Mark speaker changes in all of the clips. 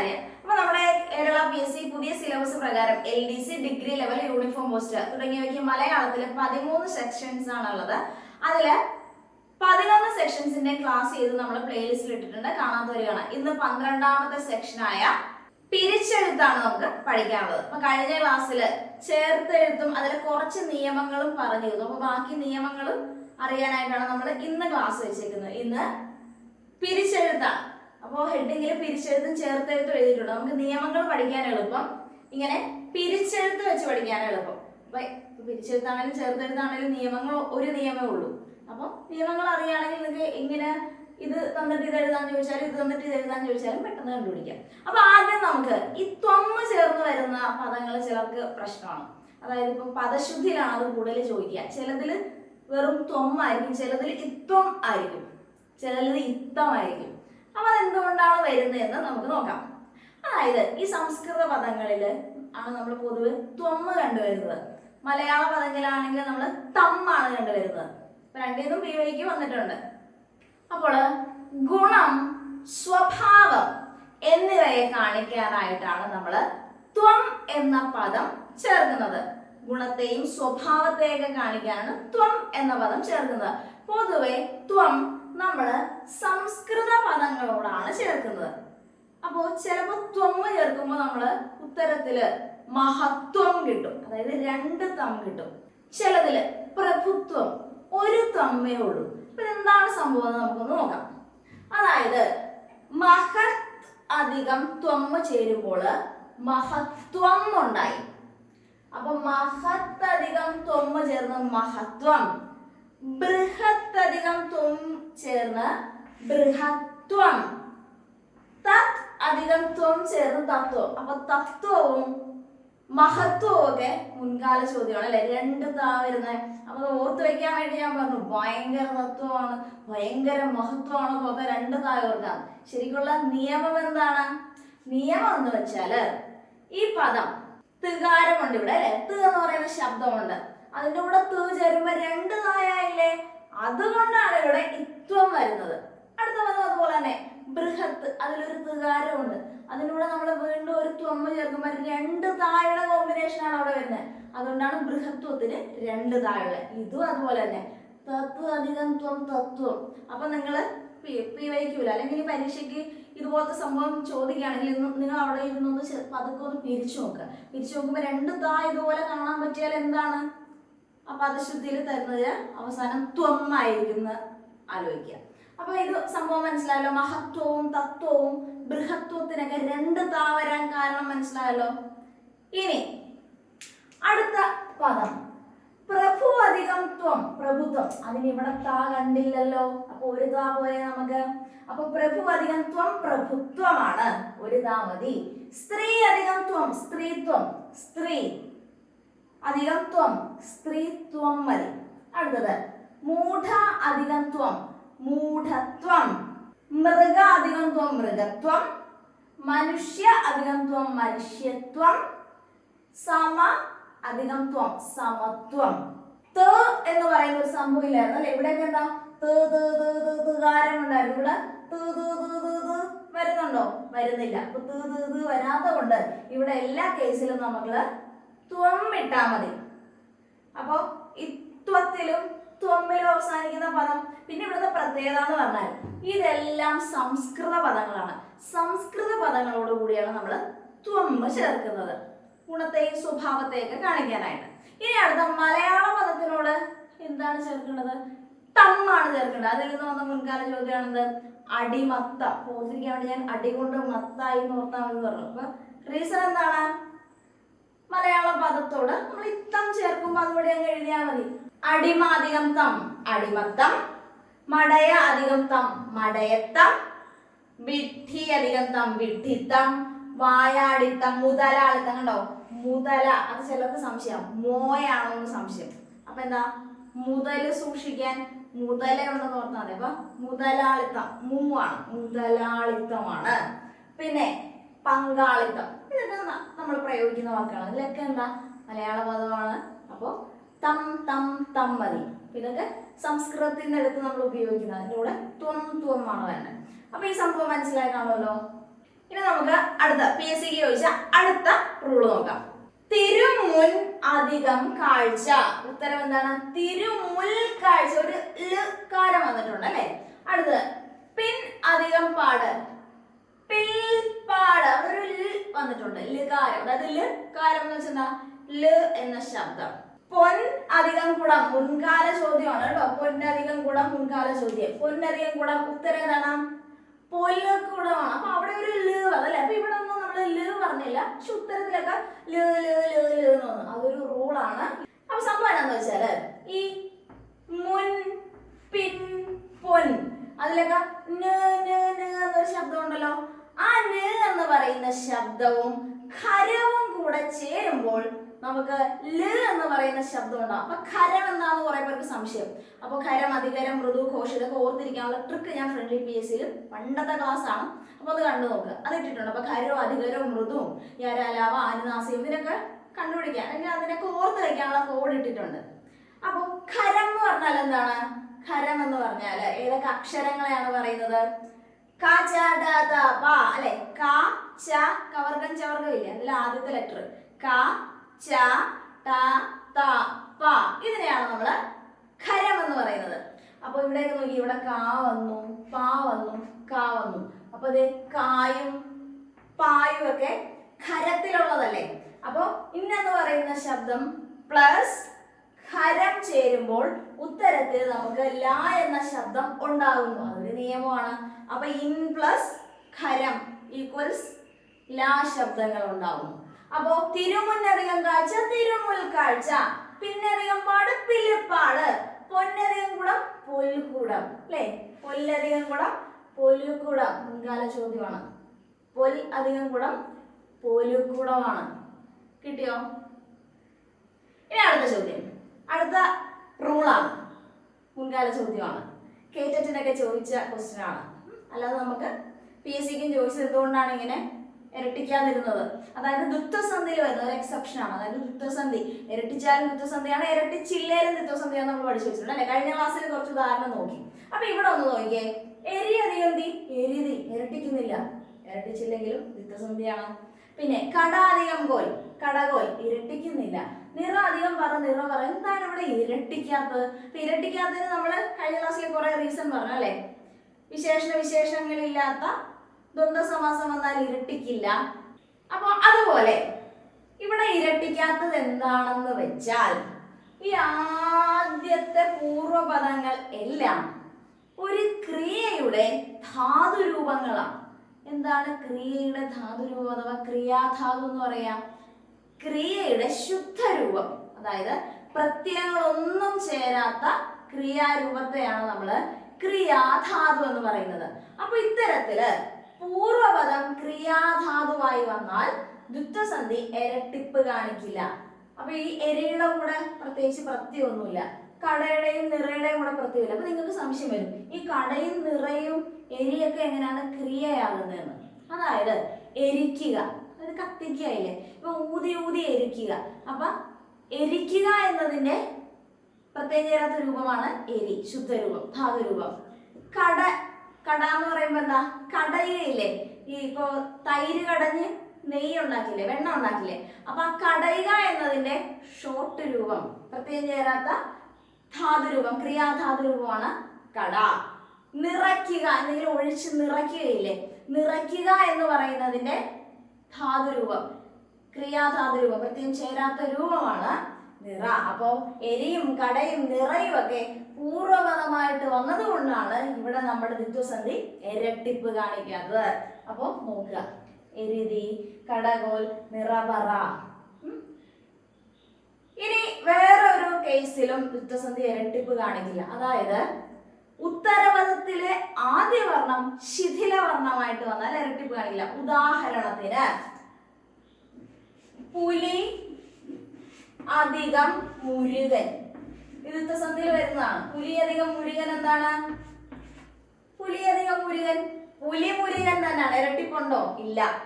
Speaker 1: കാര്യം. അപ്പൊ നമ്മുടെ കേരള പി എസ് സി പുതിയ സിലബസ് പ്രകാരം L D C degree level uniform post തുടങ്ങിയവയ്ക്ക് മലയാളത്തിൽ പതിമൂന്ന് സെക്ഷൻസ് ആണുള്ളത്. അതിൽ പതിനൊന്ന് സെക്ഷൻസിന്റെ ക്ലാസ് ചെയ്ത് നമ്മൾ പ്ലേലിസ്റ്റിൽ ഇട്ടിട്ടുണ്ട്. കാണാത്തവരാണ് ഇന്ന് പന്ത്രണ്ടാമത്തെ സെക്ഷനായ പിരിച്ചെഴുത്താണ് നമുക്ക് പഠിക്കാനുള്ളത്. അപ്പൊ കഴിഞ്ഞ ക്ലാസ്സിൽ ചേർത്തെഴുത്തും അതിൽ കുറച്ച് നിയമങ്ങളും പറഞ്ഞു തരുന്നു. അപ്പൊ ബാക്കി നിയമങ്ങളും അറിയാനായിട്ടാണ് നമ്മൾ ഇന്ന് ക്ലാസ് വെച്ചേക്കുന്നത്. ഇന്ന് പിരിച്ചെഴുത്താണ്. അപ്പോൾ ഹെഡിങ്ങിൽ പിരിച്ചെഴുത്തും ചേർത്തെഴുത്തും എഴുതിയിട്ടുണ്ട്. നമുക്ക് നിയമങ്ങൾ പഠിക്കാൻ എളുപ്പം. ഇങ്ങനെ പിരിച്ചെഴുത്ത് വെച്ച് പഠിക്കാൻ എളുപ്പം. പിരിച്ചെഴുത്താണെങ്കിലും ചേർത്തെഴുത്താണെങ്കിലും നിയമങ്ങൾ ഒരു നിയമേ ഉള്ളൂ. അപ്പം നിയമങ്ങൾ അറിയുകയാണെങ്കിൽ നിങ്ങൾക്ക് ഇങ്ങനെ ഇത് തന്നിട്ട് ഇത് എഴുതാൻ ചോദിച്ചാലും ഇത് തന്നിട്ട് ഇത് എഴുതാൻ ചോദിച്ചാലും പെട്ടെന്ന് കണ്ടുപിടിക്കാം. അപ്പൊ ആദ്യം നമുക്ക് ഈ ത്വമ്മ ചേർന്ന് വരുന്ന പദങ്ങൾ ചിലർക്ക് പ്രശ്നമാണ്. അതായത് ഇപ്പൊ പദശുദ്ധിയിലാണ് അത് കൂടുതൽ ചോദിക്കുക. ചിലതിൽ വെറും ത്വമ്മായിരിക്കും ചിലതിൽ ഇത്വം ആയിരിക്കും. ചിലതിൽ ഇത്തമായിരിക്കും അപ്പൊ അതെന്തുകൊണ്ടാണ് വരുന്നതെന്ന് നമുക്ക് നോക്കാം. അതായത് ഈ സംസ്കൃത പദങ്ങളിൽ ആണ് നമ്മൾ പൊതുവെ ത്വമ്മ കണ്ടുവരുന്നത്. മലയാള പദങ്ങളിലാണെങ്കിൽ നമ്മൾ തമ്മാണ് കണ്ടുവരുന്നത്. രണ്ടേന്നും പി വൈക്ക് വന്നിട്ടുണ്ട്. അപ്പോൾ ഗുണം സ്വഭാവം എന്നിവയെ കാണിക്കാനായിട്ടാണ് നമ്മൾ ത്വം എന്ന പദം ചേർക്കുന്നത്. ഗുണത്തെയും സ്വഭാവത്തെയൊക്കെ കാണിക്കാനാണ് ത്വം എന്ന പദം ചേർക്കുന്നത്. പൊതുവെ ത്വം നമ്മൾ സംസ്കൃത പദങ്ങളോടാണ് ചേർക്കുന്നത്. അപ്പോൾ ചിലപ്പോൾ ത്വമ്മ ചേർക്കുമ്പോൾ നമ്മൾ ഉത്തരത്തിൽ മഹത്വം കിട്ടും. അതായത് രണ്ട് തം കിട്ടും. ചിലതിൽ പ്രഭുത്വം ഒരു തമ്മേ ഉള്ളൂ. അപ്പൊ എന്താണ് സംഭവം എന്ന് നമുക്കൊന്ന് നോക്കാം. അതായത് മഹത് അധികം ത്വമ്മ ചേരുമ്പോൾ മഹത്വം ഉണ്ടായി. അപ്പൊ മഹത്തധികം ത്വമ്മ ചേർന്ന് മഹത്വം ബൃഹത്തധികം ത്വം ചേർന്ന് ബൃഹത്വം. തത് അധികം ത്വം ചേർന്ന് തത്വം. അപ്പൊ തത്വവും മഹത്വവും ഒക്കെ മുൻകാല ചോദ്യമാണ് അല്ലെ? രണ്ട് താ വരുന്നത് അപ്പൊ ഓർത്ത് വെക്കാൻ വേണ്ടി ഞാൻ പറഞ്ഞു ഭയങ്കര തത്വമാണ് ഭയങ്കര മഹത്വമാണ് എന്നൊക്കെ രണ്ട് താ ശരിക്കുള്ള നിയമം എന്താണ്? നിയമം എന്ന് വെച്ചാൽ ഈ പദം തികാരമുണ്ട് ഇവിടെ അല്ലെ? ത് എന്ന് പറയുന്ന ശബ്ദമുണ്ട്. അതിന്റെ കൂടെ ത് ചേരുമ്പോ രണ്ട് തായായില്ലേ? അതുകൊണ്ടാണ് ഇവിടെ ഇത്വം വരുന്നത്. അടുത്ത പദം അതുപോലെ തന്നെ ബൃഹത്ത് അതിലൊരു തുകാരമുണ്ട് അതിലൂടെ നമ്മൾ വീണ്ടും ഒരു ത്വമ്മ ചേർക്കുമ്പോൾ രണ്ട് താഴെ കോമ്പിനേഷൻ ആണ് അവിടെ വരുന്നത്. അതുകൊണ്ടാണ് ബൃഹത്വത്തിന് രണ്ട് താഴെ ഇതും അതുപോലെ തന്നെ. തത്വ അധികം ത്വം തത്വം. അപ്പൊ നിങ്ങൾ പി വൈക്കൂല അല്ലെങ്കിൽ പരീക്ഷയ്ക്ക് ഇതുപോലത്തെ സംഭവം ചോദിക്കുകയാണെങ്കിൽ നിങ്ങൾ അവിടെ ഇരുന്നൊന്ന് പതുക്കെ ഒന്ന് പിരിച്ചു നോക്കുക. പിരിച്ചു നോക്കുമ്പോൾ രണ്ട് താ ഇതുപോലെ കാണാൻ പറ്റിയാൽ എന്താണ്? ആ ശുദ്ധിയിൽ തരുന്നത് അവസാനം ത്വമായിരിക്കും ആലോചിക്കുക. അപ്പൊ ഇത് സംഭവം മനസ്സിലായല്ലോ? മഹത്വവും തത്വവും ബൃഹത്വത്തിനൊക്കെ രണ്ട് താവരാൻ കാരണം മനസ്സിലായല്ലോ? ഇനി അടുത്ത പദം. പ്രഭു അധികം ത്വം പ്രഭുത്വം. അതിന് ഇവിടെ താ കണ്ടില്ലല്ലോ. അപ്പൊ ഒരു താ പോയ നമുക്ക്. അപ്പൊ പ്രഭു അധികം ത്വം പ്രഭുത്വമാണ്. ഒരു താ മതി. സ്ത്രീ അധികം ത്വം സ്ത്രീത്വം. സ്ത്രീ. അധികം ത്വം സ്ത്രീത്വം മതി. അടുത്തത് മൂഢ അധികം ത്വം മൂഢത്വം. മൃഗ അധികം ത്വം മൃഗത്വം. മനുഷ്യ അധികം ത്വം മനുഷ്യത്വം. സമ അധികം ത്വം സമത്വം. ത എന്ന് പറയുന്ന ഒരു സംഭവം ഇല്ലായിരുന്നു അല്ലെ? ഇവിടെയൊക്കെ എന്താ? തുകാരം ഉണ്ടായിരുന്നു ഇവിടെ വരുന്നുണ്ടോ? വരുന്നില്ല. അപ്പൊ വരാത്ത കൊണ്ട് ഇവിടെ എല്ലാ കേസിലും നമുക്ക് ത്വം ഇട്ടാൽ മതി. അപ്പോ ഇത്വത്തിലും ത്വമ്മിലും അവസാനിക്കുന്ന പദം പിന്നെ ഇവിടുത്തെ പ്രത്യേകത എന്ന് പറഞ്ഞാൽ ഇതെല്ലാം സംസ്കൃത പദങ്ങളാണ്. സംസ്കൃത പദങ്ങളോട് കൂടിയാണ് നമ്മൾ ത്വമ്മ് ചേർക്കുന്നത്. ഗുണത്തെയും സ്വഭാവത്തെയൊക്കെ കാണിക്കാനായിട്ട്. ഇനി അടുത്ത മലയാള പദത്തിനോട് എന്താണ് ചേർക്കേണ്ടത്? തമ്മാണ് ചേർക്കേണ്ടത്. അതിൽ നിന്ന് വന്ന മുൻകാല ചോദ്യമാണെന്ത്? അടിമത്ത. ഓർത്തിരിക്കാൻ വേണ്ടി ഞാൻ അടികൊണ്ട് മത്തായി എന്ന് ഓർത്താൽ പറഞ്ഞു. അപ്പൊ റീസൺ എന്താണ്? മലയാള പദത്തോട് നമ്മൾ ഇത്തം ചേർക്കുമ്പോൾ അതുകൂടെ അങ്ങ് എഴുതിയാൽ മതി. അടിമ അധികം തം അടിമത്തം മടയ അധികം തം മടയത്തം വിഡ്ഢി അധികം തം വിഡ്ഢിത്തം വായാടിത്തം മുതലാളിത്തം കണ്ടോ? മുതല. അത് ചിലർക്ക് സംശയം. മോയാണോ എന്ന് സംശയം. അപ്പൊ എന്താ? മുതൽ സൂക്ഷിക്കാൻ മുതല ഉണ്ടെന്ന് ഓർത്താൽ മതി. അപ്പൊ മുതലാളിത്തം. മൂവാണ് മുതലാളിത്തമാണ്. പിന്നെ പങ്കാളിത്തം. ഇതൊക്കെ നമ്മൾ പ്രയോഗിക്കുന്ന വാക്കുകളാണ്. ഇതിലൊക്കെ എന്താ? മലയാള പദമാണ്. അപ്പോൾ തം തം തം മതി. ഇതൊക്കെ സംസ്കൃതത്തിൽ നിന്ന് നമ്മൾ ഉപയോഗിക്കുന്നത് അതിന്റെ കൂടെ ത്വം ത്വം ആണ് തന്നെ അപ്പൊ ഈ സംഭവം മനസ്സിലായി കാണുമല്ലോ ഇനി നമുക്ക് അടുത്ത പി എസ് സിക്ക് ചോദിച്ച അടുത്ത റൂൾ നോക്കാം. തിരുമുൻ അധികം കാഴ്ച. ഉത്തരം എന്താണ്? തിരുമുൽ കാഴ്ച. ഒരു കാരം വന്നിട്ടുണ്ട് അല്ലെ? അടുത്തത് പിൻ അധികം പാട് അവിടെ ഒരു ൽ വന്നിട്ടുണ്ട്. ലുകാരം അതായത് ൽ കാരം എന്ന് വെച്ചാൽ ൽ എന്ന ശബ്ദം. പൊൻ അധികം കുടം മുൻകാല ചോദ്യമാണ് കേട്ടോ. പൊന്നധികം കുടം മുൻകാല ചോദ്യം. പൊന്നധികം കുടം ഉത്തരം ഏതാണ് പൊല്ലക്കുടമാണ് അപ്പൊ അവിടെ ഒരു ൽ അതല്ലേ അപ്പൊ ഇവിടെ ഒന്നും നമ്മൾ ൽ പറഞ്ഞില്ല. പക്ഷെ ഉത്തരത്തിലൊക്കെ ൽ ൽ ൽ ൽ എന്ന് വന്നു. അതൊരു റൂളാണ് അപ്പൊ സംഭവം എന്താണെന്ന് വെച്ചാൽ ഈ മുൻ പിൻ പൊൻ അതിലൊക്കെ എന്നൊരു ശബ്ദം ഉണ്ടല്ലോ. ആ ന് എന്ന് പറയുന്ന ശബ്ദവും ഖരവും കൂടെ ചേരുമ്പോൾ നമുക്ക് ൽ എന്ന് പറയുന്ന ശബ്ദം ഉണ്ടാവും. അപ്പൊ ഖരം എന്താന്ന് കുറെ പേർക്ക് സംശയം. അപ്പൊ ഖരം അധികരം മൃദു ഘോഷ ഇതൊക്കെ ഓർത്തിരിക്കാനുള്ള ട്രിക്ക് ഞാൻ ഫ്രണ്ട്ലി പി എസ് സിയിൽ പണ്ടത്തെ ക്ലാസ് ആണ്. അപ്പൊ അത് കണ്ടു നോക്കുക അത് ഇട്ടിട്ടുണ്ട്. അപ്പൊ ഖരവും അധികരവും മൃദുവും യാരാലാവ ആനുനാസിയും ഇതിനൊക്കെ കണ്ടുപിടിക്കാൻ അല്ലെങ്കിൽ അതിനൊക്കെ ഓർത്ത് വയ്ക്കാനുള്ള കോഡ് ഇട്ടിട്ടുണ്ട്. അപ്പൊ ഖരം എന്ന് പറഞ്ഞാൽ എന്താണ്? ഖരം എന്ന് പറഞ്ഞാൽ ഏതൊക്കെ അക്ഷരങ്ങളെയാണ് പറയുന്നത്? ക ച ദ ത പ അല്ലെ? ക ച കവർഗം ചവർഗം ഇല്ല? അതിൽ ആദ്യത്തെ ലെറ്റർ ക ച ട ത പ ഇതിനെയാണ് നമ്മൾ ഖരം എന്ന് പറയുന്നത്. അപ്പൊ ഇവിടെ നോക്കി ഇവിടെ കാ വന്നു പാ വന്നു കാ വന്നു. അപ്പൊ ഇത് കായും പായും ഒക്കെ ഖരത്തിലുള്ളതല്ലേ? അപ്പൊ ഇന്നെന്ന് പറയുന്ന ശബ്ദം പ്ലസ് ഖരം ചേരുമ്പോൾ ഉത്തരത്തിൽ നമുക്ക് ല എന്ന ശബ്ദം ഉണ്ടാകുന്നു. അതൊരു നിയമമാണ്. അപ്പൊ ഇൻ പ്ലസ് ഖരം ഈക്വൽസ് ല ശബ്ദങ്ങൾ ഉണ്ടാകുന്നു. അപ്പോ തിരുമുന്നറിയം കാഴ്ച തിരുമുൽ കാഴ്ച. പിന്നറിയം പാട് പിലിപ്പാട്. പൊന്നറിയം കുടം പൊൽക്കുടം അല്ലേ? പൊല്ലധികം കുടം പൊലുക്കുടം മുൻകാല ചോദ്യമാണ്. പൊൽ അധികം കുടം പൊലുക്കുടമാണ് കിട്ടിയോ? ഇനി അടുത്ത ചോദ്യം. അടുത്ത റൂളാണ് മുൻകാല ചോദ്യമാണ്. കേറ്ററ്റിനൊക്കെ ചോദിച്ച ക്വസ്റ്റ്യൻ ആണ്. അല്ലാതെ നമുക്ക് പി എസ് സിക്കും ചോദിച്ചത് എന്തുകൊണ്ടാണ് ഇങ്ങനെ ഇരട്ടിക്കാതിരുന്നത്? അതായത് ദുത്വസന്ധിയിൽ വരുന്നത് ഒരു എക്സെപ്ഷൻ ആണ്. അതായത് ദുത്വസന്ധി ഇരട്ടിച്ചാലും ദുത്വസന്ധിയാണ് ഇരട്ടിച്ചില്ലേലും ദുത്വസന്ധിയാണ് നമ്മൾ പഠിച്ചു വെച്ചിട്ടുണ്ട് അല്ലെ? കഴിഞ്ഞ ക്ലാസ്സിൽ കുറച്ച് ഉദാഹരണം നോക്കി. അപ്പൊ ഇവിടെ ഒന്ന് നോക്കിയേ. എരി അധികം തീ എരിതി. ഇരട്ടിക്കുന്നില്ല. ഇരട്ടിച്ചില്ലെങ്കിലും ദുത്വസന്ധിയാണ് പിന്നെ കട അധികം കോൽ കടകോൽ ഇരട്ടിക്കുന്നില്ല. നിറ അധികം പറ നിറ പറ. എന്താണ് ഇവിടെ ഇരട്ടിക്കാത്തത്? ഇപ്പൊ ഇരട്ടിക്കാത്തതിന് നമ്മൾ കഴിഞ്ഞ ക്ലാസ്സിൽ കുറെ റീസൺ പറഞ്ഞു അല്ലെ? വിശേഷണ വിശേഷങ്ങളില്ലാത്ത ദ്വന്ദ്വ സമാസം വന്നാൽ ഇരട്ടിക്കില്ല. അപ്പൊ അതുപോലെ ഇവിടെ ഇരട്ടിക്കാത്തത് എന്താണെന്ന് വെച്ചാൽ ഈ ആദ്യത്തെ പൂർവപദങ്ങൾ എല്ലാം ഒരു ക്രിയയുടെ ധാതുരൂപങ്ങളാണ്. എന്താണ് ക്രിയയുടെ ധാതുരൂപം അഥവാ ക്രിയാധാതു എന്ന് പറയാം? ക്രിയയുടെ ശുദ്ധരൂപം. അതായത് പ്രത്യയങ്ങളൊന്നും ചേരാത്ത ക്രിയാരൂപത്തെയാണ് നമ്മൾ ക്രിയാധാതു എന്ന് പറയുന്നത്. അപ്പൊ ഇത്തരത്തിൽ പൂർവപദം ക്രിയാധാതുവായി വന്നാൽ ദുത്വസന്ധി ഇരട്ടിപ്പ് കാണിക്കില്ല. അപ്പൊ ഈ എരയുടെ കൂടെ പ്രത്യേകിച്ച് പ്രത്യമൊന്നുമില്ല കടയുടെയും നിറയുടെയും കൂടെ പ്രത്യേകത. അപ്പൊ നിങ്ങൾക്ക് സംശയം വരും ഈ കടയും നിറയും എരിയൊക്കെ എങ്ങനെയാണ് ക്രിയയാകുന്നതെന്ന്. അതായത് എരിക്കുക അതായത് കത്തിക്കുകയില്ലേ ഇപ്പൊ ഊതി ഊതി എരിക്കുക. അപ്പൊ എരിക്കുക എന്നതിന്റെ പ്രത്യേകം ചേരാത്ത രൂപമാണ് എരി ശുദ്ധരൂപം ധാതുരൂപം. കട കട എന്ന് പറയുമ്പോ എന്താ? കടയുകയില്ലേ ഈ ഇപ്പോ തൈര് കടഞ്ഞ് നെയ്യ് ഉണ്ടാക്കില്ലേ വെണ്ണ ഉണ്ടാക്കില്ലേ? അപ്പൊ ആ കടയുക എന്നതിന്റെ ഷോർട്ട് രൂപം പ്രത്യേകം ചേരാത്ത ധാതുരൂപം ക്രിയാധാതുരൂപമാണ് കട. നിറയ്ക്കുക അല്ലെങ്കിൽ ഒഴിച്ച് നിറയ്ക്കുകയില്ലേ? നിറയ്ക്കുക എന്ന് പറയുന്നതിന്റെ ധാതുരൂപം ക്രിയാധാതുരൂപം പ്രത്യേകം ചേരാത്ത രൂപമാണ് നിറ. അപ്പോൾ എരിയും കടയും നിറയും ഒക്കെ പൂർവപദമായിട്ട് വന്നതുകൊണ്ടാണ് ഇവിടെ നമ്മുടെ ദിത്വസന്ധി ഇരട്ടിപ്പ് കാണിക്കാത്തത്. അപ്പോൾ നോക്കുക. എരുതി കടകോൽ നിറപറ ഉം. വേറെ ഒരു കേസിലും ദിത്വസന്ധി ഇരട്ടിപ്പ് കാണിക്കില്ല. അതായത് ഉത്തരപദത്തിലെ ആദ്യ വർണം ശിഥില വർണമായിട്ട് വന്നാൽ ഇരട്ടിപ്പ് കാണിക്കില്ല. ഉദാഹരണത്തിന് പുലി അധികം മുരുകൻ. ഇത് ദിത്വസന്ധിയിൽ വരുന്നതാണ്. പുലി അധികം മുരുകൻ എന്താണ്? പുലി അധികം മുരുകൻ. പുലി മുരുകൻ തന്നെയാണ്. ഇരട്ടിപ്പുണ്ടോ? ഇല്ല.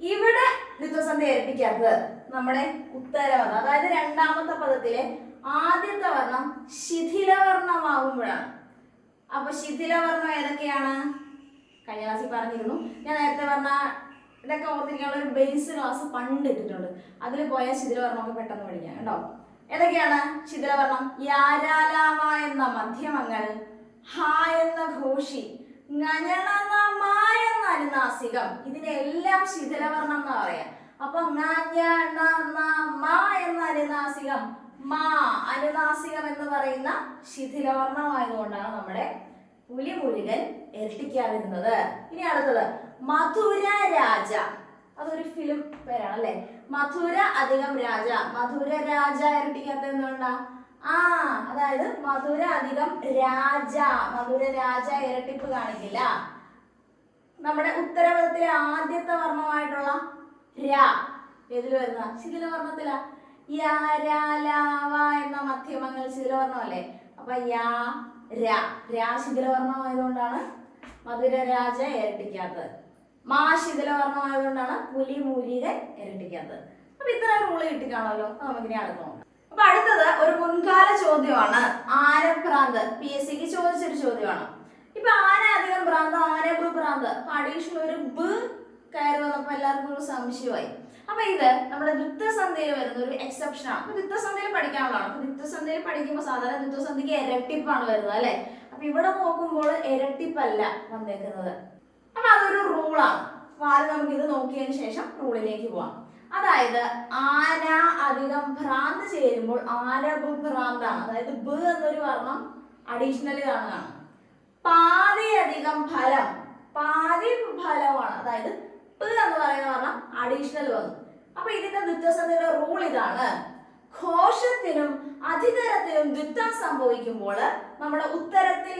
Speaker 1: ഇവിടെ യുദ്ധസന്ധി ഇരട്ടിക്കാത്തത്. നമ്മുടെ ഉത്തരവർണം അതായത് രണ്ടാമത്തെ പദത്തിലെ ആദ്യത്തെ വർണം ശിഥിലവർണമാകുമ്പോഴാണ് അപ്പൊ ശിഥിലവർണം ഏതൊക്കെയാണ്? കഴിഞ്ഞ ക്ലാസ്സിൽ പറഞ്ഞിരുന്നു. ഞാൻ നേരത്തെ പറഞ്ഞ ഇതൊക്കെ ഓർത്തിരിക്കാനുള്ള ഒരു ബേസ് ക്ലാസ് പണ്ട് ഇട്ടിട്ടുണ്ട് അതിൽ പോയാൽ ശിഥിലവർണമൊക്കെ പെട്ടെന്ന് പഠിക്കാം കേട്ടോ. ഏതൊക്കെയാണ്? ശിഥിലവർണം. യാരാലാവ എന്ന മധ്യമങ്ങൾ ഹ എന്ന ഘോഷി എന്ന അനുനാസികം. ഇതിനെല്ലാം ശിഥിലവർണം എന്ന് പറയാ. അപ്പൊ അനുനാസികം മാ അനുനാസികം എന്ന് പറയുന്ന ശിഥിലവർണമായതുകൊണ്ടാണ് നമ്മുടെ പുലിമുരുകൻ ഇരട്ടിക്കാതിരുന്നത്. ഇനി അടുത്തത് മധുര രാജ. അതൊരു ഫിലിം പേരാണ് അല്ലെ മധുര അധികം രാജ. മധുര രാജ ഇരട്ടിക്കാത്ത എന്തുകൊണ്ടാ? ആ അതായത് മധുര അധികം രാജ. മധുര രാജ ഇരട്ടിപ്പ് കാണിക്കില്ല. നമ്മുടെ ഉത്തരപദത്തിലെ ആദ്യത്തെ വർണമായിട്ടുള്ള രാ. ഏതിൽ വരുന്ന ശിഥിലവർണത്തില. എന്ന മധ്യമങ്ങൾ ശിഥിലവർണമല്ലേ? അപ്പൊ യാ രാ. രാ ശിഥിലവർണമായതുകൊണ്ടാണ് മധുര രാജ ഇരട്ടിക്കാത്തത്. മാ ശിഥിലവർണമായതുകൊണ്ടാണ് പുലി മൂലികൻ ഇരട്ടിക്കാത്തത്. അപ്പൊ ഇത്ര റൂൾ കിട്ടിക്കാണല്ലോ. നമുക്കിനി അടുത്ത് നോക്കാം അപ്പൊ അടുത്തത് ഒരു മുൻകാല ചോദ്യമാണ്. ആനഭ്രാന്ത് പി എസ് സിക്ക് ചോദിച്ചൊരു ചോദ്യമാണ്. ഇപ്പൊ ആന അധികം ഭ്രാന്ത്? ആന ബ് ഭ്രാന്ത് അഡീഷണൽ ഒരു ബ് കയറി വന്നപ്പോൾ എല്ലാവർക്കും ഒരു സംശയമായി. അപ്പൊ ഇത് നമ്മുടെ ദ്വിത്വസന്ധിയിൽ വരുന്ന ഒരു എക്സെപ്ഷൻ ആണ്. അപ്പൊ ദ്വിത്വസന്ധിയിൽ പഠിക്കാനുള്ളതാണ്. അപ്പൊ ദ്വിത്വസന്ധിയിൽ പഠിക്കുമ്പോൾ സാധാരണ ദ്വിത്വസന്ധിക്ക് ഇരട്ടിപ്പാണ് വരുന്നത് അല്ലെ? അപ്പൊ ഇവിടെ നോക്കുമ്പോൾ ഇരട്ടിപ്പല്ല വന്നേക്കുന്നത്. അപ്പൊ അതൊരു റൂളാണ് അപ്പൊ ആദ്യം നമുക്ക് ഇത് നോക്കിയതിന് ശേഷം റൂളിലേക്ക് പോവാം. അതായത് ആന അധികം ഭ്രാന്ത് ചേരുമ്പോൾ ആന ബു ഭ്രാന്താണ്. അതായത് ബ് എന്നൊരു വർണം അഡീഷണലി കാണുകയാണ് പാതി അധികം ഫലം പാതി ഫലമാണ്. അതായത് എന്ന് പറയുന്ന വർണം അഡീഷണൽ വന്നു. അപ്പൊ ഇതിന്റെ ദ്വിത്വസന്ധിയുടെ റൂൾ ഇതാണ്. ഘോഷത്തിനും അധികരത്തിനും ദ്വിത്വം സംഭവിക്കുമ്പോൾ നമ്മുടെ ഉത്തരത്തിൽ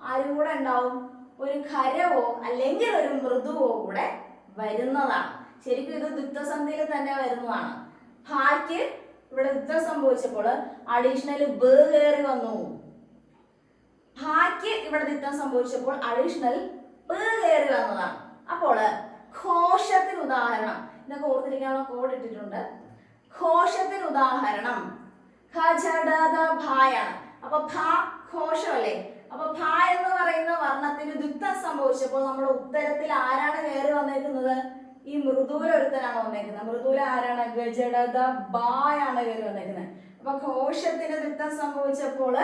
Speaker 1: ആരും കൂടെ ഉണ്ടാവും? ഒരു ഖരവോ അല്ലെങ്കിൽ ഒരു മൃദുവോ കൂടെ വരുന്നതാണ്. ശരിക്കും ഇത് ദ്വിത്വസന്ധിയിൽ തന്നെ വരുന്നതാണ്. ഭായ്ക്ക് ഇവിടെ ദ്വിത്വം സംഭവിച്ചപ്പോൾ അഡീഷണൽ ബ് കയറി വന്നു. ഭായ്ക്ക് ഇവിടെ ദ്വിത്വം സംഭവിച്ചപ്പോൾ അഡീഷണൽ ബ് കയറി വന്നതാണ്. അപ്പോൾ ഘോഷത്തിന് ഉദാഹരണം. ഇതൊക്കെ ഓർത്തിരിക്കാനുള്ള കോഡ് ഇട്ടിട്ടുണ്ട്. ഘോഷത്തിന് ഉദാഹരണം. അപ്പൊ ഭ ഘോഷമല്ലേ? അപ്പൊ ഭ എന്ന് പറയുന്ന വർണത്തിന് ദുഃഖം സംഭവിച്ചപ്പോൾ നമ്മുടെ ഉത്തരത്തിൽ ആരാണ് കയറി വന്നേക്കുന്നത്? ഈ മൃദൂല ഒരുത്തനാണ് വന്നേക്കുന്നത്. മൃദൂല ആരാണ്? ഗജഡത ബായാണ് കയറി വന്നേക്കുന്നത്. അപ്പൊ ഘോഷത്തിന് ദുഃഖം സംഭവിച്ചപ്പോൾ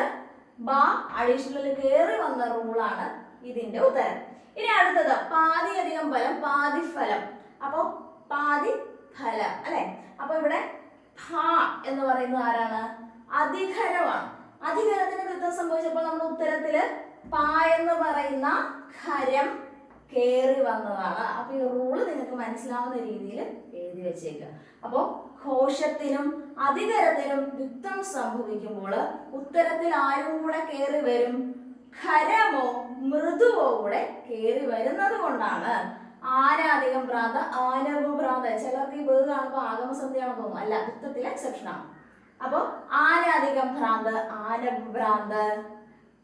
Speaker 1: ബ അഡീഷണൽ കയറി വന്ന റൂളാണ് ഇതിന്റെ ഉത്തരം. ഇനി അടുത്തത് പാതി അധികം ഫലം പാതി ഫലം. അപ്പൊ പാതി ഫലം അല്ലെ? അപ്പൊ ഇവിടെ എന്ന് പറയുന്നത് ആരാണ്? അധികരമാണ്. അധികരത്തിന് വൃത്തം സംഭവിച്ചപ്പോൾ നമ്മുടെ ഉത്തരത്തിൽ പാ എന്ന് പറയുന്ന ഖരം കേറി വന്നതാണ്. അപ്പൊ ഈ റൂൾ നിങ്ങൾക്ക് മനസ്സിലാവുന്ന രീതിയിൽ എഴുതി വെച്ചേക്കുക അപ്പോ ഘോഷത്തിനും അധികരത്തിനും യുദ്ധം സംഭവിക്കുമ്പോൾ ഉത്തരത്തിൽ ആരും കൂടെ കേറി വരും? ഖരമോ മൃദുവോ കൂടെ കയറി വരുന്നത് കൊണ്ടാണ്. ആരാധികം പ്രാത ആനവു പ്രാത. ചിലർക്ക് ഈ ബേഗ് കാണുമ്പോൾ ആഗമസന്ധ്യയാണ് തോന്നും. അല്ല യുദ്ധത്തിൽ എക്സെപ്ഷൻ ആണ്. അപ്പോൾ ആരാധികം ഭ്രാന്ത് ആനവു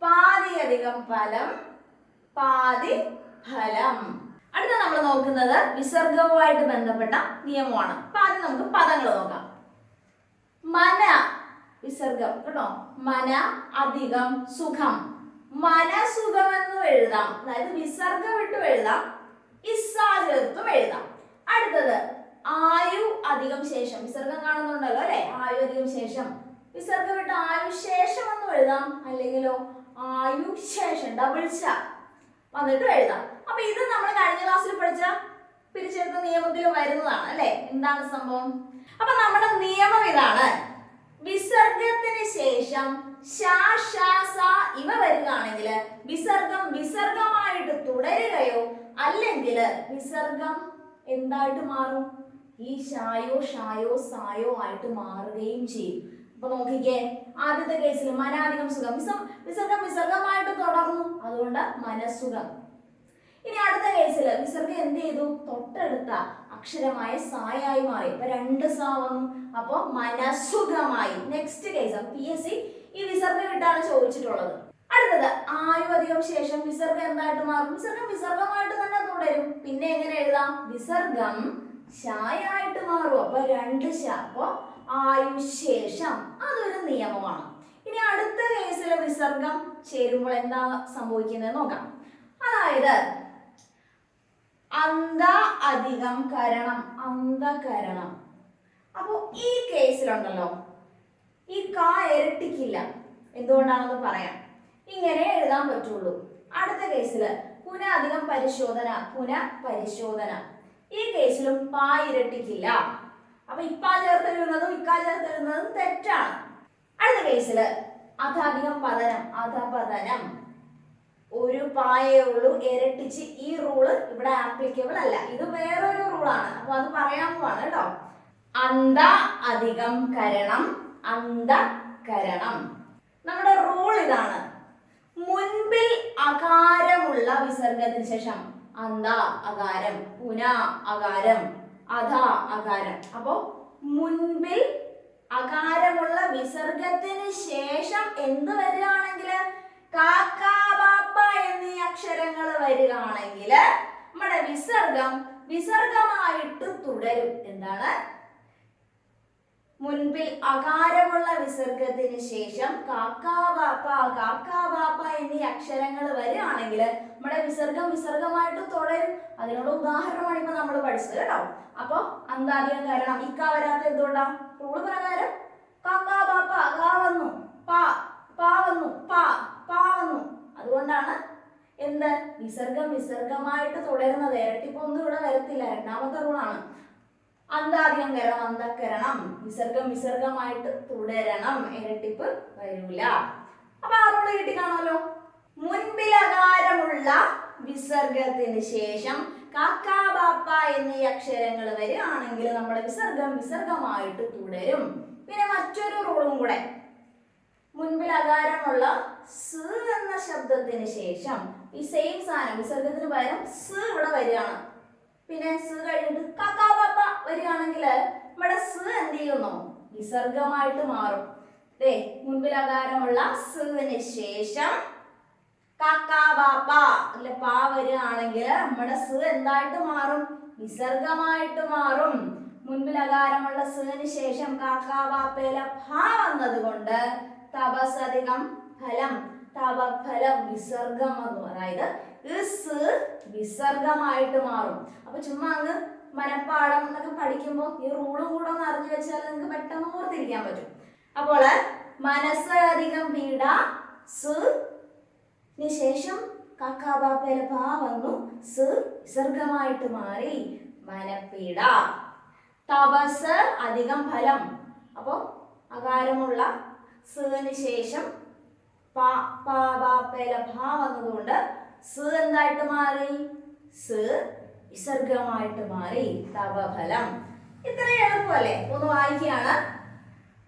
Speaker 1: പാതിയധികം ഫലം പാതി ഫലം. അടുത്ത നമ്മൾ നോക്കുന്നത് വിസർഗവുമായിട്ട് ബന്ധപ്പെട്ട നിയമമാണ്. അപ്പൊ ആദ്യം നമുക്ക് പദങ്ങൾ നോക്കാം. മന വിസർഗം കേട്ടോ? മന അധികം സുഖം. മനസുഖം എന്നും എഴുതാം. അതായത് വിസർഗം ഇട്ടും എഴുതാം. ഇസ്സാ ചേർത്തും എഴുതാം. അടുത്തത് ആയു അധികം ശേഷം. വിസർഗം കാണുന്നുണ്ടല്ലോ അല്ലെ? ആയു അധികം ശേഷം. വിസർഗം വിട്ട് ആയു ശേഷം എന്നും എഴുതാം. അല്ലെങ്കിലോ ആയു ശേഷം ഡബിൾ ച. വന്നിട്ട് എഴുതാം. അപ്പൊ ഇത് നമ്മൾ കഴിഞ്ഞ ക്ലാസ്സിൽ പഠിച്ച പിരിച്ചെടുത്ത നിയമത്തിൽ വരുന്നതാണ് അല്ലെ? എന്താണ് സംഭവം? അപ്പൊ നമ്മുടെ നിയമം ഇതാണ്. വിസർഗത്തിന് ശേഷം ഇവ വരികയാണെങ്കിൽ വിസർഗം വിസർഗമായിട്ട് തുടരുകയോ അല്ലെങ്കിൽ വിസർഗം എന്തായിട്ട് മാറും? ഈ ഷായോ ഷായോ സായോ ആയിട്ട് മാറുകയും ചെയ്യും. അപ്പൊ നോക്കിക്കേ ആദ്യത്തെ കേസിൽ മനാധികം സുഖം. വിസം വിസർഗം വിസർഗമായിട്ട് തുടർന്നു. അതുകൊണ്ട് മനസുഖം ഇനി അടുത്ത കേസിൽ വിസർഗം എന്ത് ചെയ്തു? തൊട്ടടുത്ത അക്ഷരമായ സായായി മാറി. ഇപ്പൊ രണ്ട് സാ വന്നു. അപ്പൊ മനസുഖമായി next case P S C ഈ വിസർഗം ഇട്ടാണ് ചോദിച്ചിട്ടുള്ളത്. അടുത്തത് ആയു അധികം ശേഷം വിസർഗം എന്തായിട്ട് മാറും? വിസർഗം വിസർഗമായിട്ട് തന്നെ തുടരും. പിന്നെ എങ്ങനെ എഴുതാം? വിസർഗം ശായായിട്ട് മാറും. അപ്പൊ രണ്ട് ശ അപ്പൊ ആയു ശേഷം അതൊരു നിയമമാണ്. ഇനി അടുത്ത കേസിൽ വിസർഗം ചേരുമ്പോൾ എന്താ സംഭവിക്കുന്നത് നോക്കാം. അതായത് അന്ത അധികം കരണം അന്തകരണം അപ്പോ ഈ കേസിലുണ്ടല്ലോ. ഈ കാ ഇരട്ടിക്കില്ല. എന്തുകൊണ്ടാണെന്ന് പറയാം. ഇങ്ങനെ എഴുതാൻ പറ്റുള്ളൂ. അടുത്ത കേസിൽ പുന അധികം പരിശോധന പുന പരിശോധന ഈ കേസിലും പാ ഇരട്ടിക്കില്ല. അപ്പൊ ഇപ്പാ ചേർത്തെഴുതുന്നതും ഇക്കാ ചേർത്തെഴുതുന്നതും തെറ്റാണ്. അടുത്ത കേസിൽ അധധികം പതനം അധപതനം. ഒരു പായേ ഉള്ളൂ ഇരട്ടിച്ച് ഈ റൂൾ ഇവിടെ ആപ്ലിക്കബിൾ അല്ല. ഇത് വേറൊരു റൂളാണ്. അപ്പൊ അത് പറയാൻ പോവാണ് കേട്ടോ. അന്ത അധികം കരണം അന്തകരണം നമ്മുടെ റൂൾ ഇതാണ്. മുൻപിൽ അകാരമുള്ള വിസർഗത്തിന് ശേഷം അന്ത അകാരം പുന അകാരം അധ അകാരം. അപ്പോ മുൻപിൽ അകാരമുള്ള വിസർഗത്തിന് ശേഷം എന്ത് വരികയാണെങ്കിൽ കാക്ക ബാപ്പ എന്നീ അക്ഷരങ്ങൾ വരികയാണെങ്കിൽ നമ്മുടെ വിസർഗം വിസർഗമായിട്ട് തുടരും. എന്താണ്? മുൻപിൽ അകാരമുള്ള വിസർഗത്തിന് ശേഷം കാക്കാ വാപ്പ കാക്കാ വാപ്പ എന്നീ അക്ഷരങ്ങൾ വരികയാണെങ്കിൽ നമ്മുടെ വിസർഗം വിസർഗമായിട്ട് തുടരും. അതിനുള്ള ഉദാഹരണമാണ് ഇപ്പൊ നമ്മൾ പഠിച്ചത് കേട്ടോ. അപ്പൊ അന്താദ്യം കാരണം ഇക്ക വരാത്ത എന്തുകൊണ്ടാ? റൂൾ പ്രകാരം കാക്കാ ബാപ്പ കാ വന്നു പാ പാ വന്നു പാ പാ വന്നു. അതുകൊണ്ടാണ് എന്ത്? വിസർഗം വിസർഗമായിട്ട് തുടരുന്നത്. ഇരട്ടിപ്പൊന്നും ഇവിടെ വരത്തില്ല. രണ്ടാമത്തെ റൂളാണ് അന്താധികം കരണം അന്തക്കരണം. വിസർഗം വിസർഗമായിട്ട് തുടരണം. ഇരട്ടിപ്പ് വരൂല. അപ്പൊ ആറോട് കിട്ടിക്കാണല്ലോ മുൻപിലകാരമുള്ള വിസർഗത്തിന് ശേഷം കാക്കാ ബാപ്പ എന്നീ അക്ഷരങ്ങൾ വരികയാണെങ്കിൽ നമ്മുടെ വിസർഗം വിസർഗമായിട്ട് തുടരും. പിന്നെ മറ്റൊരു റൂളും കൂടെ. മുൻപിൽ അകാരമുള്ള സ് എന്ന ശബ്ദത്തിന് ശേഷം ഈ സെയിം സാധനം വിസർഗത്തിന് പകരം സ് ഇവിടെ വരികയാണ്. പിന്നെ സ് കഴിഞ്ഞിട്ട് കാക്കാ പാപ്പ വരികയാണെങ്കിൽ നമ്മുടെ സ് എന്ത് ചെയ്യുന്നു വിസർഗമായിട്ട് മാറും. ദേ മുൻപിൽ അകാരമുള്ള സിന് ശേഷം കാക്കാ അല്ലെ പാ വരികയാണെങ്കിൽ നമ്മുടെ സ് എന്തായിട്ട് മാറും? വിസർഗമായിട്ട് മാറും. മുൻപിൽ അകാരമുള്ള സിന് ശേഷം കാക്കാ പാപ്പയില ഭ വന്നത് കൊണ്ട് തപസധികം ഫലം തപഫലം വിസർഗം എന്ന് അതായത് ഇസ് വിസർഗമായിട്ട് മാറും. അപ്പൊ ചുമ്മാ അങ്ങ് മനപ്പാടം എന്നൊക്കെ പഠിക്കുമ്പോൾ ഈ റൂളും കൂടെ ഒന്ന് അറിഞ്ഞു വെച്ചാൽ നിങ്ങൾക്ക് പെട്ടെന്ന് ഓർത്തിരിക്കാൻ പറ്റും. അപ്പോൾ മനസ്സ് അധികം പീഡ ശേഷം കാക്കാബാപ്പയില പാ വന്നു സ് വിസർഗമായിട്ട് മാറി മനപ്പീഡ തപസ് അധികം ഫലം. അപ്പോൾ അകാരമുള്ള സിന് ശേഷം പാ പാ ബാ പേല ഭാ വന്നതുകൊണ്ട് സ് എന്തായിട്ട് മാറി? സ് വിസർഗമായിട്ട് മാറി. തപഫലം. ഇത്ര എളുപ്പമല്ലേ ഒന്ന് വായിക്കുകയാണ്.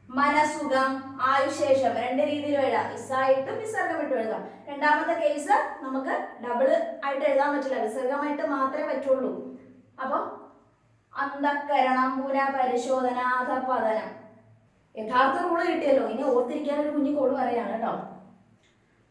Speaker 1: മനസുഖം ആയുശേഷം. രണ്ട് രീതിയിലും എഴുതാം. ഇസായിട്ടും വിസർഗം ഇട്ടും എഴുതാം. രണ്ടാമത്തെ കേസ് നമുക്ക് ഡബിൾ ആയിട്ട് എഴുതാൻ പറ്റില്ല. വിസർഗമായിട്ട് മാത്രമേ പറ്റുള്ളൂ. അപ്പൊ അന്തക്കരണം പുനഃപരിശോധന അധപതനം. യഥാർത്ഥ റൂൾ കിട്ടിയല്ലോ. ഇനി ഓർത്തിരിക്കാൻ ഒരു കുഞ്ഞു കോൾ പറയാണ് കേട്ടോ.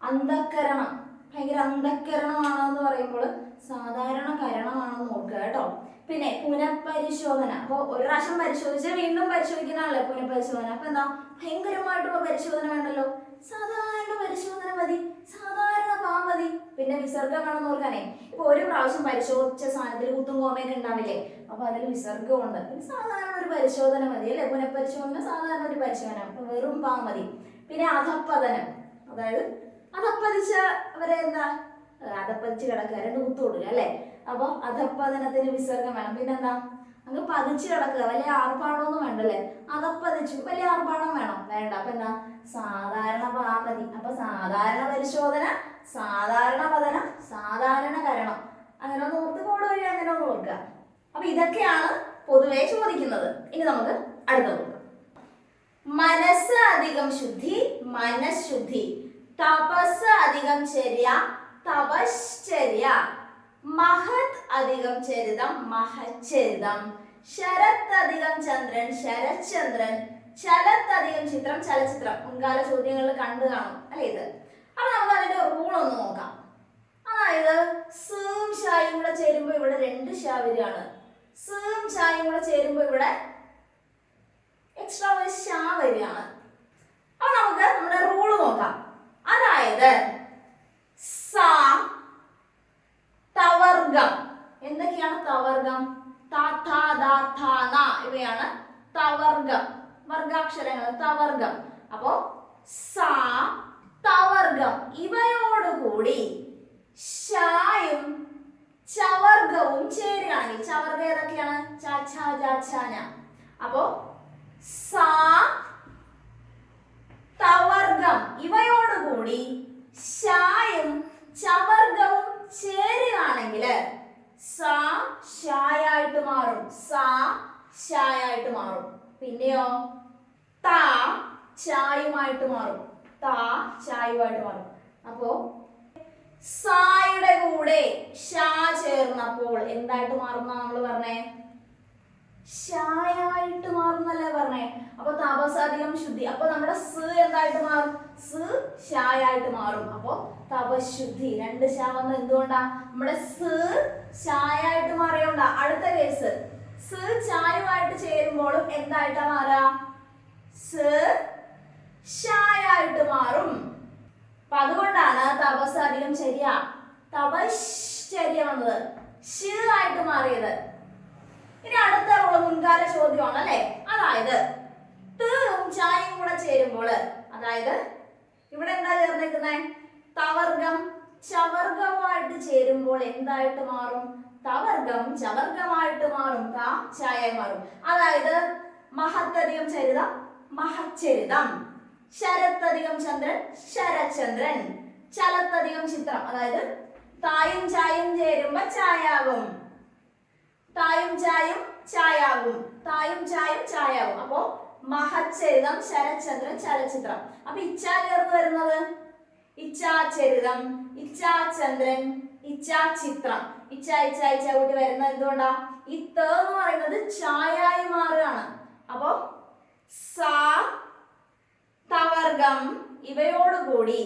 Speaker 1: അന്ധക്കരണം ഭയങ്കര അന്ധക്കരണമാണോ എന്ന് പറയുമ്പോൾ സാധാരണ കരണമാണെന്ന് നോക്കുക കേട്ടോ. പിന്നെ പുനഃപരിശോധന. അപ്പോൾ ഒരു പ്രാവശ്യം പരിശോധിച്ച് വീണ്ടും പരിശോധിക്കുന്നതാണല്ലേ പുനഃപരിശോധന. അപ്പൊ എന്താ? ഭയങ്കരമായിട്ടുള്ള പരിശോധന വേണ്ടല്ലോ? സാധാരണ പരിശോധന മതി. സാധാരണ പാ മതി. പിന്നെ വിസർഗം വേണമെന്ന് ഓർക്കാനേ. ഇപ്പൊ ഒരു പ്രാവശ്യം പരിശോധിച്ച സാധനത്തിൽ കുത്തും കോമയൊക്കെ ഉണ്ടാവില്ലേ? അപ്പൊ അതിൽ വിസർഗമുണ്ട് പിന്നെ സാധാരണ ഒരു പരിശോധന മതി അല്ലെ? പുനഃപരിശോധന സാധാരണ ഒരു പരിശോധന. വെറും പാ മതി. പിന്നെ അധപ്പതനം അതായത് അധപ്പതിച്ചവരെ എന്താ അധപ്പതിച്ച് കിടക്കുക. രണ്ട് കുത്തു അല്ലേ? അപ്പൊ അധപ്പതനത്തിന് വിസർഗം വേണം. പിന്നെന്താ? അങ്ങ് പതിച്ച് കിടക്കുക. വലിയ ആർഭാടമൊന്നും വേണ്ടല്ലേ? അതപ്പതിച്ചു വലിയ ആർഭാടം വേണം. വേണ്ട. അപ്പൊ എന്താ? സാധാരണ പാപതി. അപ്പൊ സാധാരണ പരിശോധന സാധാരണ പതനം സാധാരണ കരണം. അങ്ങനെ ഒന്ന് ഓർത്ത് കോഡ് വഴി അങ്ങനെ ഒന്ന് ഓർക്കുക. അപ്പൊ ഇതൊക്കെയാണ് പൊതുവെ ചോദിക്കുന്നത്. ഇനി നമുക്ക് അടുത്ത നോക്കാം. മനസ്സ് അധികം ശുദ്ധി മനഃശുദ്ധി. തപസ് അധികം ചര്യ തപശ്ചര്യ. മഹത് അധികം ചരിതം മഹച്ചരിതം ശരത് അധികം ചന്ദ്രൻ ശരചന്ദ്രൻ ചലത്ത് അധികം ചിത്രം ചലച്ചിത്രം. മുൻകാല ചോദ്യങ്ങളിൽ കണ്ടു കാണും അല്ലേ ഇത്? അപ്പൊ നമുക്ക് അതിന്റെ റൂൾ ഒന്ന് നോക്കാം. അതായത് സീം ഷായും കൂടെ ചേരുമ്പോ ഇവിടെ രണ്ട് ഷാ വരികയാണ് സീം ഷായും കൂടെ ചേരുമ്പോ ഇവിടെ എക്സ്ട്രാ ഒരു ഷാ വരികയാണ് അപ്പൊ നമുക്ക് നമ്മുടെ റൂൾ നോക്കാം. അതായത് സ തവർഗം. എന്തൊക്കെയാണ് തവർഗം? ഇവയാണ് തവർഗം. വർഗാക്ഷരങ്ങൾ തവർഗം. അപ്പോ സാ തവർഗം. ഇവയോടുകൂടി ഷായും ചവർഗവും ചേരുകയാണെങ്കിൽ ചവർഗ ഏതൊക്കെയാണ്? ചാ ചാ ചാന അപ്പോ മാറുന്ന നമ്മൾ പറഞ്ഞേ? ഷായായിട്ട് മാറുന്നല്ലേ പറഞ്ഞേ? അപ്പൊ തപസധികം ശുദ്ധി. അപ്പൊ നമ്മുടെ സ് എന്തായിട്ട് മാറും? സ് ഷായായിട്ട് മാറും. അപ്പൊ തപശുദ്ധി. രണ്ട് ഷാ വന്ന് എന്തുകൊണ്ടാ? നമ്മുടെ സ് ഷായായിട്ട് മാറിയോണ്ടാ. അടുത്ത കേസ്. സ് ചായുമായിട്ട് ചേരുമ്പോഴും എന്തായിട്ടാ മാറാ? സ് ഷായായിട്ട് മാറും. അപ്പൊ അതുകൊണ്ടാണ് തപസ് ശരിയാ ശരിയ. തപശ്ചര്യ വന്നത്. ഷ് ആയിട്ട് മാറിയത്. ഇനി അടുത്ത റോൾ മുൻകാല ചോദ്യമാണ് അല്ലെ? അതായത് തീയും ചായയും കൂടെ ചേരുമ്പോൾ അതായത് ഇവിടെ എന്താ ചേർന്നേക്കുന്നേ തവർഗം ചവർഗമായിട്ട് ചേരുമ്പോൾ എന്തായിട്ട് മാറും? തവർഗം ചവർഗമായിട്ട് മാറും. ത ചായ മാറും. അതായത് മഹത്തധികം ചരിതം മഹച്ചരിതം. ശരത്തധികം ചന്ദ്രൻ ശരചന്ദ്രൻ. ചലത്തധികം ചിത്രം അതായത് തായും ചായും ചേരുമ്പോ ചായാകും. തായും ചായും ചായാകും. തായും ചായും ചായാകും. അപ്പോ മഹച്ചരിതം ശരചന്ദ്രൻ ചലച്ചിത്രം. അപ്പൊ ഇച്ഛാ ചേർന്ന് വരുന്നത്? ഇച്ഛാചരിതം ഇച്ഛാചന്ദ്രൻ ഇച്ഛാചിത്രം ഇച്ഛ ഇച്ഛ ഇച്ഛ കൂട്ടി വരുന്നത് എന്തുകൊണ്ടാ? ഈ എന്ന് പറയുന്നത് ചായായി മാറുകയാണ്. അപ്പോ സാ തവർഗം ഇവയോടുകൂടി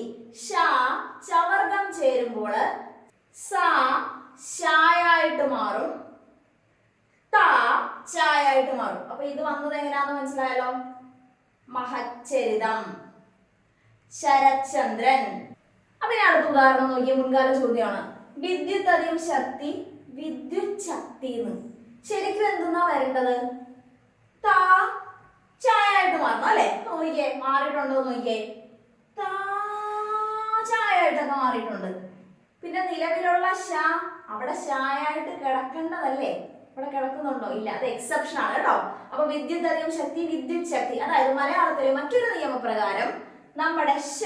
Speaker 1: ഷ ചവർഗം ചേരുമ്പോൾ സ മാറും. ത ചായായിട്ട് മാറും. അപ്പൊ ഇത് വന്നത് എങ്ങനെയാന്ന് മനസ്സിലായല്ലോ? മഹച്ചരിതം. ശരചന്ദ്രൻ അപ്പൊ ഇനി അടുത്ത ഉദാഹരണം നോക്കിയ മുൻകാല ചോദ്യമാണ്. വിദ്യുത് അധികം ശക്തി വിദ്യുത് ശക്തി എന്ന് ശരിക്കും എന്തെന്നാ വരേണ്ടത്? താ ചായായിട്ട് മാറണം അല്ലെ? നോക്കിയേ മാറിയിട്ടുണ്ടോ നോക്കിക്കേ. താ ചായായിട്ടൊക്കെ മാറിയിട്ടുണ്ട്. പിന്നെ നിലവിലുള്ള ഷ അവിടെ ഷായായിട്ട് കിടക്കേണ്ടതല്ലേ? ഇവിടെ കിടക്കുന്നുണ്ടോ? ഇല്ല അത് എക്സെപ്ഷൻ ആണ് കേട്ടോ. അപ്പൊ വിദ്യുത് അധികം ശക്തി വിദ്യുത് ശക്തി. അതായത് മലയാളത്തിലെ മറ്റൊരു നിയമപ്രകാരം നമ്മുടെ ഷ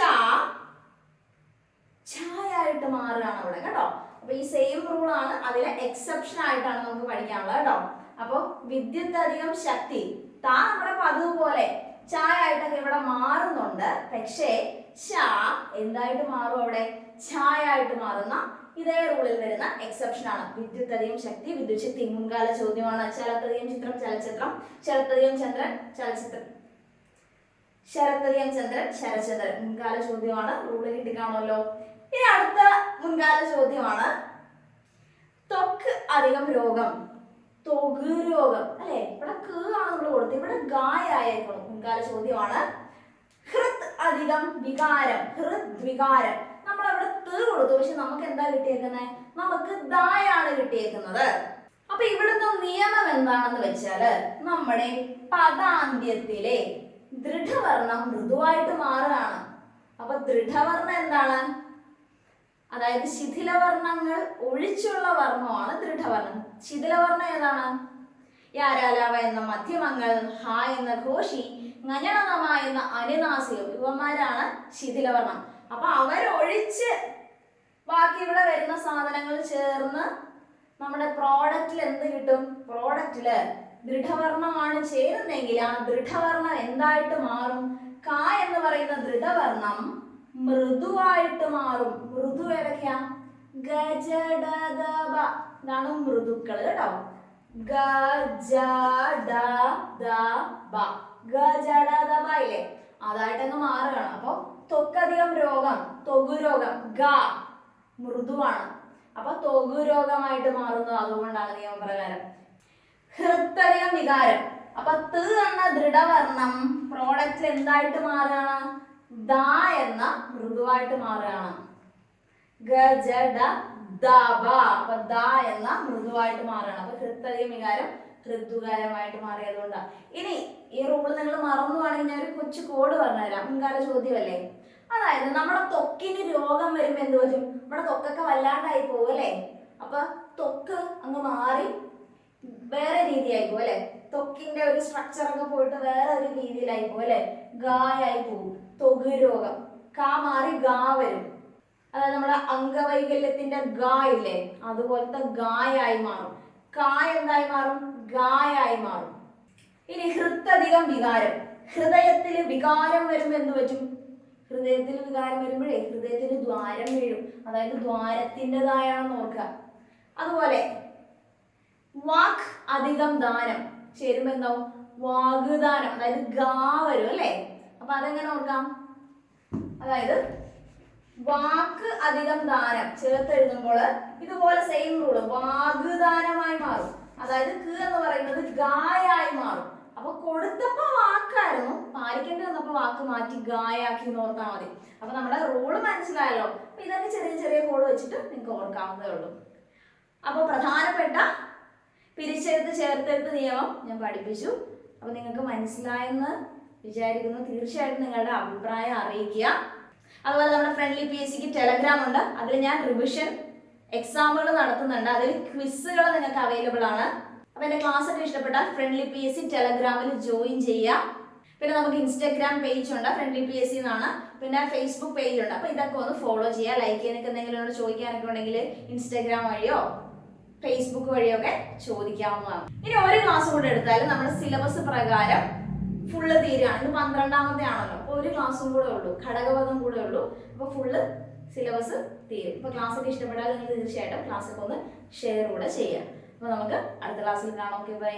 Speaker 1: ഛായായിട്ട് മാറുകയാണ് അവിടെ കേട്ടോ. അപ്പൊ ഈ സെയിം റൂൾ ആണ്. അതിലെ എക്സെപ്ഷൻ ആയിട്ടാണ് നമുക്ക് പഠിക്കാനുള്ളത് കേട്ടോ. അപ്പൊ വിദ്യുത് അധികം ശക്തി. താ നമ്മുടെ പതിവ് പോലെ ചായായിട്ടൊക്കെ ഇവിടെ മാറുന്നുണ്ട്. പക്ഷേ ഷാ എന്തായിട്ട് മാറും അവിടെ? ഛായായിട്ട് മാറുന്ന ഇതേ റൂളിൽ വരുന്ന എക്സെപ്ഷൻ ആണ്. വിദ്യുത് അധികം ശക്തി വിദ്യുത് ശക്തി മുൻകാല ചോദ്യമാണ്. ശരത്തധികം ചിത്രം ചലച്ചിത്രം. ശരത്തധികം ചന്ദ്രൻ ചലച്ചിത്രം. ശരത്തധികം ചന്ദ്രൻ ശരചന്ദ്രൻ മുൻകാല ചോദ്യമാണ്. റൂളിൽ കിട്ടിക്കാണല്ലോ ഇനി അടുത്ത മുൻകാല ചോദ്യമാണ്. ത്വക്ക് അധികം രോഗം. തൊക് രോഗം. അല്ലെ? ഇവിടെ ക് ആണ് നമ്മൾ കൊടുത്തത്. ഇവിടെ ഗായായേക്കണം മുൻകാല ചോദ്യമാണ്. ഹൃത് അധികം വികാരം. ഹൃത് വികാരം നമ്മൾ അവിടെ ത് കൊടുത്തു. പക്ഷെ നമുക്ക് എന്താ കിട്ടിയേക്കുന്നത് നമുക്ക് ദായാണ് കിട്ടിയേക്കുന്നത്. അപ്പൊ ഇവിടുത്തെ നിയമം എന്താണെന്ന് വെച്ചാൽ നമ്മുടെ പദാന്ത്യത്തിലെ ദൃഢവർണം മൃദുവായിട്ട് മാറുകയാണ്. അപ്പൊ ദൃഢവർണം എന്താണ്? അതായത് ശിഥിലവർണങ്ങൾ ഒഴിച്ചുള്ള വർണമാണ് ദൃഢവർണം ശിഥിലവർണം ഏതാണ്? യാരാലാവ എന്ന മധ്യമങ്ങൾ ഹ എന്ന ഘോഷി ങനണനമ എന്ന അനുനാസികം. ഇവന്മാരാണ് ശിഥിലവർണം. അപ്പൊ അവരൊഴിച്ച് ബാക്കി ഇവിടെ വരുന്ന സാധനങ്ങൾ ചേർന്ന് നമ്മുടെ പ്രോഡക്റ്റിൽ എന്ത് കിട്ടും? പ്രോഡക്റ്റിൽ ദൃഢവർണമാണ് ചേരുന്നെങ്കിൽ ആ ദൃഢവർണം എന്തായിട്ട് മാറും? ക എന്ന് പറയുന്ന ദൃഢവർണം മൃദുവായിട്ട് മാറും. മൃദു ഏതൊക്കെയാ? ഗജഡദബ ഇതാണ് മൃദുക്കൾ കേട്ടോ. ഗജഡദബ ഗജഡദബ ഇല്ലേ? അതായിട്ടങ്ങ് മാറുകയാണ്. അപ്പൊ തൊക്കധികം രോഗം തൊകു രോഗം ഗ മൃദുവാണ്. അപ്പൊ തൊകു രോഗമായിട്ട് മാറുന്നത് അതുകൊണ്ടാണ് നിയമപ്രകാരം ഹൃത്തധികം വികാരം. അപ്പൊ ത് എന്ന ദൃഢവർണം പ്രോഡക്റ്റ് എന്തായിട്ട് മാറുകയാണ്? ദ എന്ന മൃദുവായിട്ട് മാറുകയാണ്. ഗജ അപ്പൊ ദ എന്ന മൃദുവായിട്ട് മാറുകയാണ്. അപ്പൊ ഹൃത്തധികം വികാരം ഋതുകാലമായിട്ട് മാറിയതുകൊണ്ടാണ് ഇനി ഈ റൂൾ നിങ്ങൾ മറന്നുവാണെങ്കിൽ ഞാൻ ഒരു കൊച്ചു കോഡ് പറഞ്ഞുതരാം. മുൻകാല ചോദ്യമല്ലേ? അതായത് നമ്മുടെ ത്വക്കിന് രോഗം വരുമ്പോൾ എന്ത് പറ്റും? നമ്മുടെ തൊക്കൊക്കെ വല്ലാണ്ടായി പോകും അല്ലേ? അപ്പൊ ത്വക്ക് അങ്ങ് മാറി വേറെ രീതിയായി പോകും അല്ലെ? ത്വക്കിന്റെ ഒരു സ്ട്രക്ചർ ഒക്കെ പോയിട്ട് വേറെ ഒരു രീതിയിലായി പോകും അല്ലെ? ഗായായി പോകും. ത്വക്ക് രോഗം. കാ മാറി ഗാ വരും. അതായത് നമ്മുടെ അംഗവൈകല്യത്തിന്റെ ഗാ ഇല്ലേ? അതുപോലത്തെ ഗായായി മാറും. കായ എന്തായി മാറും? ഗായായി മാറും. ഇനി ഹൃത്തധികം വികാരം. ഹൃദയത്തിൽ വികാരം വരുമ്പോൾ എന്ത് പറ്റും. ഹൃദയത്തിൽ വികാരം വരുമ്പോഴേ ഹൃദയത്തിന് ദ്വാരം വീഴും. അതായത് ദ്വാരത്തിന്റെതായാണെന്ന് ഓർക്കുക. അതുപോലെ വാക് അധികം ദാനം. ചേരുമ്പോ വാഗ്ദാനം അതായത് ഗാ വരും അല്ലേ? അപ്പൊ അതെങ്ങനെ ഓർക്കാം? അതായത് വാക്ക് അധികം ദാനം. ചേർത്ത് എഴുതുമ്പോൾ ഇതുപോലെ സെയിം റൂൾ വാഗ്ദാനമായി മാറും. അതായത് ക് എന്ന് പറയുന്നത് ഗായായി മാറും. അപ്പൊ കൊടുത്തപ്പോ വാക്കായിരുന്നു. പാലിക്കേണ്ടി വന്നപ്പോ വാക്ക് മാറ്റി ഗായാക്കി എന്ന് ഓർത്താൽ മതി. അപ്പൊ നമ്മുടെ റൂൾ മനസ്സിലായല്ലോ. അപ്പൊ ഇതൊക്കെ ചെറിയ ചെറിയ കോഡ് വെച്ചിട്ട് നിങ്ങൾക്ക് ഓർക്കാവുന്നതേ ഉള്ളൂ. അപ്പൊ പ്രധാനപ്പെട്ട പിരിച്ചെടുത്ത് ചേർത്തെടുത്ത് നിയമം ഞാൻ പഠിപ്പിച്ചു. അപ്പൊ നിങ്ങൾക്ക് മനസ്സിലായെന്ന് വിചാരിക്കുന്നു. തീർച്ചയായിട്ടും നിങ്ങളുടെ അഭിപ്രായം അറിയിക്കുക. അതുപോലെ നമ്മുടെ ഫ്രണ്ട്ലി പി എസ് സിക്ക് ടെലഗ്രാം ഉണ്ട്. അതിൽ ഞാൻ റിവിഷൻ എക്സാമുകൾ നടത്തുന്നുണ്ട്. അതിൽ ക്വിസുകൾ നിങ്ങൾക്ക് അവൈലബിൾ ആണ്. അപ്പൊ എന്റെ ക്ലാസ് ഒക്കെ ഇഷ്ടപ്പെട്ടാൽ ഫ്രണ്ട്ലി പി എസ് സി ടെലഗ്രാമിൽ ജോയിൻ ചെയ്യാം പിന്നെ നമുക്ക് ഇൻസ്റ്റാഗ്രാം പേജ് ഉണ്ട് ഫ്രണ്ട്ലി പി എസ് സി എന്നാണ്. പിന്നെ ഫേസ്ബുക്ക് പേജ് ഉണ്ട്. അപ്പൊ ഇതൊക്കെ ഒന്ന് ഫോളോ ചെയ്യുക. ലൈക്ക് ചെയ്യാനൊക്കെ എന്തെങ്കിലും ചോദിക്കാനൊക്കെ ഉണ്ടെങ്കിൽ ഇൻസ്റ്റാഗ്രാം വഴിയോ ഫേസ്ബുക്ക് വഴിയോ വഴിയൊക്കെ ചോദിക്കാവുന്നതാണ്. ഇനി ഒരു ക്ലാസ് കൂടെ എടുത്താൽ നമ്മുടെ സിലബസ് പ്രകാരം ഫുള്ള് തീരുകയാണ്. ഇത് പന്ത്രണ്ടാമത്തെ ആണല്ലോ അപ്പോൾ ഒരു ക്ലാസ്സും കൂടെ ഉള്ളൂ. ഘടകപദം കൂടെ ഉള്ളൂ. അപ്പോൾ ഫുള്ള് സിലബസ് തീരും. ഇപ്പോൾ ക്ലാസ്സൊക്കെ ഇഷ്ടപ്പെടാതെ നിങ്ങൾ തീർച്ചയായിട്ടും ക്ലാസ്സൊക്കെ ഒന്ന് ഷെയർ കൂടെ ചെയ്യാം. അപ്പോൾ നമുക്ക് അടുത്ത ക്ലാസ്സിൽ കാണാം. Okay bye